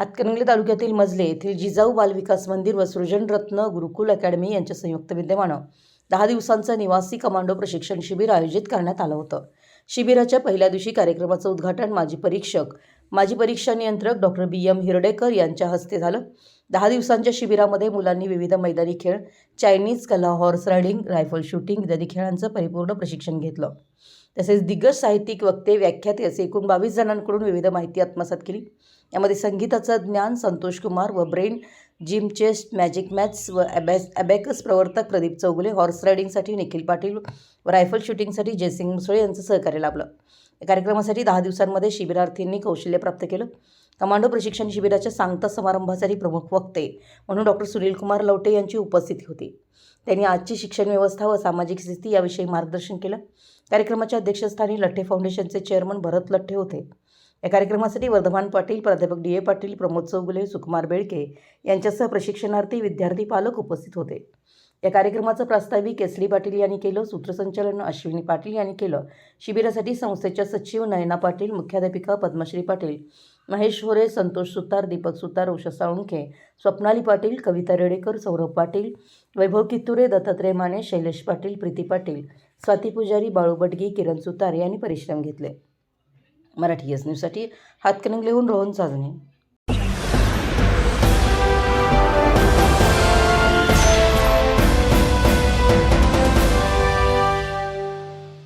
हातकणंगले तालुक्यातील मजले येथील जिजाऊ बालविकास मंदिर व सृजनरत्न गुरुकुल अकॅडमी यांच्या संयुक्त विद्यमानं दहा दिवसांचं निवासी कमांडो प्रशिक्षण शिबिर आयोजित करण्यात आलं होतं. शिबिराच्या पहिल्या दिवशी कार्यक्रमाचं उद्घाटन माजी परीक्षक माजी परीक्षा नियंत्रक डॉक्टर बी एम हिरडेकर यांच्या हस्ते झालं. दहा दिवसांच्या शिबिरामध्ये मुलांनी विविध मैदानी खेळ चायनीज कला हॉर्स रायडिंग रायफल शूटिंग इत्यादी खेळांचं परिपूर्ण प्रशिक्षण घेतलं. तसेच दिग्गज साहित्यिक वक्ते व्याख्याते असे एकूण बावीस जणांकडून विविध माहिती आत्मसात केली. यामध्ये संगीताचं ज्ञान संतोष कुमार व brain gym chess magic maths व अबॅस ॲबॅकस प्रवर्तक प्रदीप चौगुले हॉर्स रायडिंगसाठी निखिल पाटील व रायफल शूटिंगसाठी जयसिंग मुसळे यांचं सहकार्य लाभलं. या कार्यक्रमासाठी दहा दिवसांमध्ये शिबिरार्थींनी कौशल्य प्राप्त केलं. कमांडो प्रशिक्षण शिबिराच्या सांगता समारंभासाठी प्रमुख वक्ते म्हणून डॉक्टर सुनील कुमार लवटे यांची उपस्थिती होती. त्यांनी आजची शिक्षण व्यवस्था व सामाजिक स्थिती याविषयी मार्गदर्शन केलं. कार्यक्रमाच्या अध्यक्षस्थानी लठ्ठे फाउंडेशनचे चेअरमन भरत लठ्ठे होते. या कार्यक्रमासाठी वर्धमान पाटील प्राध्यापक डी ए पाटील प्रमोद चौगुले सुकुमार बेळके यांच्यासह प्रशिक्षणार्थी विद्यार्थी पालक उपस्थित होते. या कार्यक्रमाचं प्रास्ताविक एस डी पाटील यांनी केलं सूत्रसंचालन अश्विनी पाटील यांनी केलं. शिबिरासाठी संस्थेच्या सचिव नयना पाटील मुख्याध्यापिका पद्मश्री पाटील महेश होरे संतोष सुतार दीपक सुतार उषा साळुंखे स्वप्नाली पाटील कविता रेडेकर सौरभ पाटील वैभव कित्तुरे दत्तात्रय माने शैलेश पाटील प्रीती पाटील स्वाती पुजारी बाळू बडगी किरण सुतार यांनी परिश्रम घेतले. मराठी एस न्यूजसाठी हातकणंगलेहून रोहन चाचणी